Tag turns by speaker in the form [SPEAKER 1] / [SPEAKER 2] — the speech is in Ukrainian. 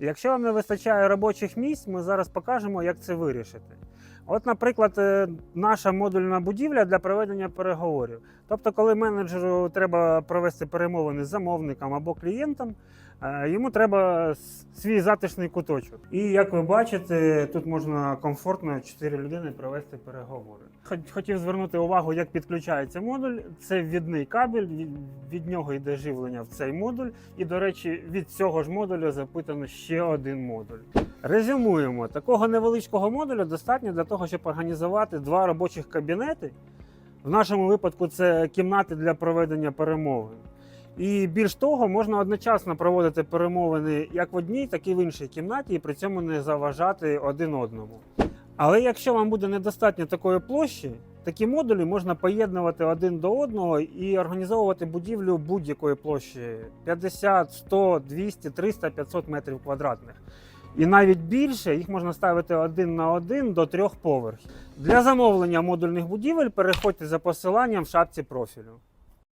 [SPEAKER 1] Якщо вам не вистачає робочих місць, ми зараз покажемо, як це вирішити. От, наприклад, е, наша модульна будівля для проведення переговорів. Тобто, коли менеджеру треба провести перемовини з замовником або клієнтом, е, йому треба свій затишний куточок. І як ви бачите, тут можна комфортно 4 людини провести переговори. Хотів звернути увагу, як підключається модуль. Це ввідний кабель, від- нього йде живлення в цей модуль. І, до речі, від цього ж модуля запитано ще один модуль. Резюмуємо, такого невеличкого модуля достатньо для того, щоб організувати два робочих кабінети. В нашому випадку це кімнати для проведення перемовин. І більш того, можна одночасно проводити перемовини як в одній, так і в іншій кімнаті, і при цьому не заважати один одному. Але якщо вам буде недостатньо такої площі, такі модулі можна поєднувати один до одного і організовувати будівлю будь-якої площі 50, 100, 200, 300, 500 метрів квадратних. І навіть більше їх можна ставити один на один до трьох поверхів. Для замовлення модульних будівель переходьте за посиланням в шапці профілю.